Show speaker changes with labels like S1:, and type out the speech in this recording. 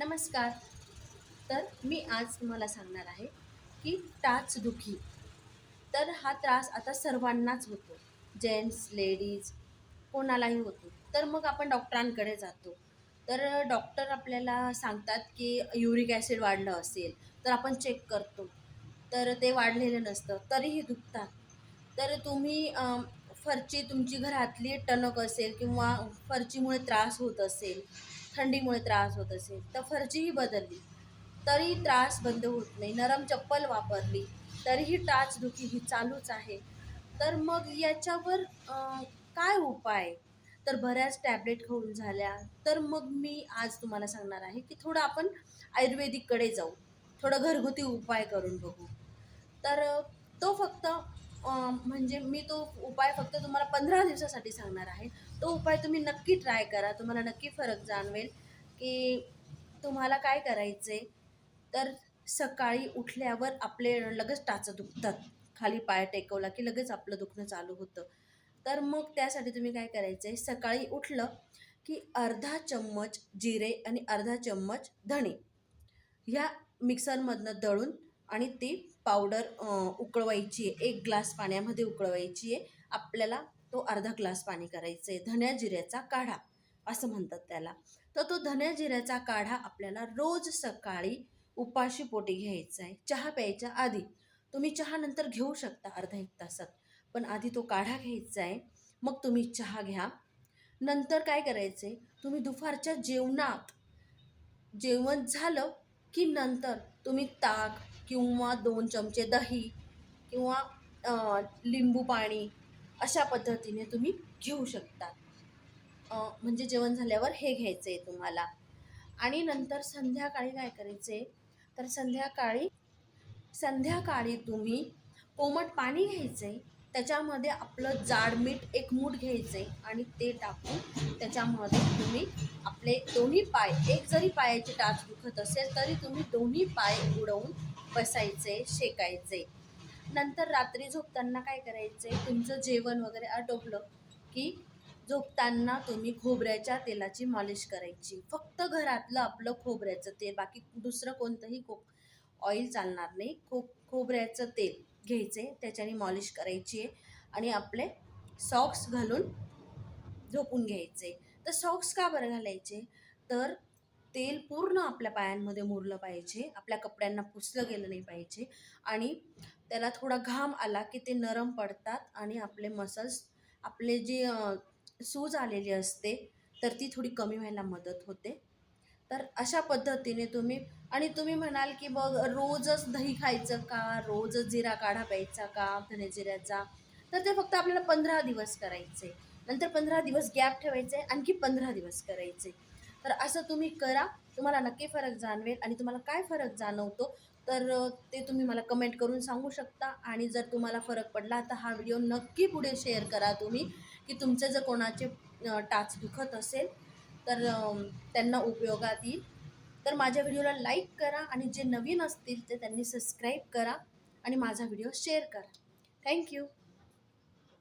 S1: नमस्कार. तर मी आज तुम्हाला सांगणार आहे की टाचदुखी तर हा त्रास आता सर्वांनाच होतो. जेंट्स लेडीज कोणालाही होतो. तर मग आपण डॉक्टरांकडे जातो. तर डॉक्टर आपल्याला सांगतात की युरिक ॲसिड वाढलं असेल तर आपण चेक करतो. तर ते वाढलेलं नसतं तरीही दुखतात. तर तुम्ही फरची तुमची घरातली टणक असेल किंवा फरचीमुळे त्रास होत असेल थंडीमुळे त्रास होत असेल तर फरचीही बदलली. तरी त्रास बंद होत नाही. नरम चप्पल वापरली तरीही टाचदुखी ही चालूच आहे. तर मग याच्यावर काय उपाय? तर बऱ्याच टॅबलेट खाऊन झाल्या. तर मग मी आज तुम्हाला सांगणार आहे की थोडं आपण आयुर्वेदिककडे जाऊ. थोडं घरगुती उपाय करून बघू. तर तो फक्त म्हणजे मी तो उपाय फक्त तुम्हाला पंधरा दिवसासाठी सांगणार आहे. तो उपाय तुम्ही नक्की ट्राय करा. तुम्हाला नक्की फरक जाणवेल की तुम्हाला काय करायचे तर सकाळी उठल्यावर आपले लगेच टाचं दुखतात. खाली पाय टेकवला की लगेच आपलं दुखणं चालू होतं. तर मग त्यासाठी तुम्ही काय करायचं आहे सकाळी उठलं की अर्धा चम्मच जिरे आणि अर्धा चम्मच धणे. ह्या मिक्सरमधनं दळून आणि ती पावडर उकळवायची आहे. एक ग्लास पाण्यामध्ये उकळवायची आहे. आपल्याला तो अर्धा ग्लास पाणी करायचं आहे धन्या जिऱ्याचा काढा असं म्हणतात त्याला. तर तो धन्या जिऱ्याचा काढा आपल्याला रोज सकाळी उपाशी पोटी घ्यायचा आहे. चहा प्यायच्या आधी. तुम्ही चहा नंतर घेऊ शकता अर्धा एक तासात. पण आधी तो काढा घ्यायचा आहे. मग तुम्ही चहा घ्या. नंतर काय करायचं आहे? तुम्ही दुपारच्या जेवणात जेवण झालं की नंतर तुम्ही ताक किंवा दोन चमचे दही किंवा लिंबू पाणी अशा पद्धतीने तुम्ही घेऊ शकता म्हणजे जेवण झाल्यावर हे घ्यायचं आहे तुम्हाला. आणि नंतर संध्याकाळी काय करायचं? आहे तर संध्याकाळी संध्याकाळी तुम्ही कोमट पाणी घ्यायचं आहे त्याच्यामध्ये आपलं जाड मीठ एक मूठ घ्यायचं आहे आणि ते टाकून त्याच्यामध्ये तुम्ही आपले दोन्ही पाय एक जरी पायाची टाच दुखत असेल तरी तुम्ही दोन्ही पाय उडवून बसायचे शेकायचे. नंतर रात्री झोपताना काय करायचे? तुमचं जेवण वगैरे आटोपलं की झोपताना तुम्ही खोबऱ्याच्या तेलाची मालिश करायची. फक्त घरातलं आपलं खोबऱ्याचं तेल बाकी दुसरं कोणतंही को ऑइल चालणार नाही. खो खोबऱ्याचं तेल घ्यायचे त्याच्याने मॉलिश करायची आहे आणि आपले सॉक्स घालून झोपून घ्यायचे. तर सॉक्स का बरं घालायचे? तर तेल पूर्ण आपल्या पायांमध्ये मुरलं पाहिजे आपल्या कपड्यांना पुसलं गेलं नाही पाहिजे आणि त्याला थोडा घाम आला की ते नरम पडतात आणि आपले मसल्स आपले जे सूज आलेली असते तर ती थोडी कमी व्हायला मदत होते. तर अशा पद्धतीने तुम्ही आणि तुम्ही म्हणाल की बघ रोजच दही खायचं का? रोजच जिरा काढा प्यायचा का? धने जिऱ्याचा? तर ते फक्त आपल्याला पंधरा दिवस करायचे. नंतर पंधरा दिवस गॅप ठेवायचे आणखी पंधरा दिवस करायचे. तर असं तुम्ही करा. तुम्हाला नक्की फरक जाणवेल आणि तुम्हाला काय फरक जाणवतो तर ते तुम्ही मला कमेंट करून सांगू शकता. आणि जर तुम्हाला फरक पडला तर हा व्हिडिओ नक्की पुढे शेअर करा तुम्ही की तुमचे जर कोणाचे टाच दुखत असेल तर त्यांना उपयोगात येईल. तर माझ्या व्हिडिओला लाईक करा आणि जे नवीन असतील ते त्यांनी सबस्क्राईब करा आणि माझा व्हिडिओ शेअर करा. थँक्यू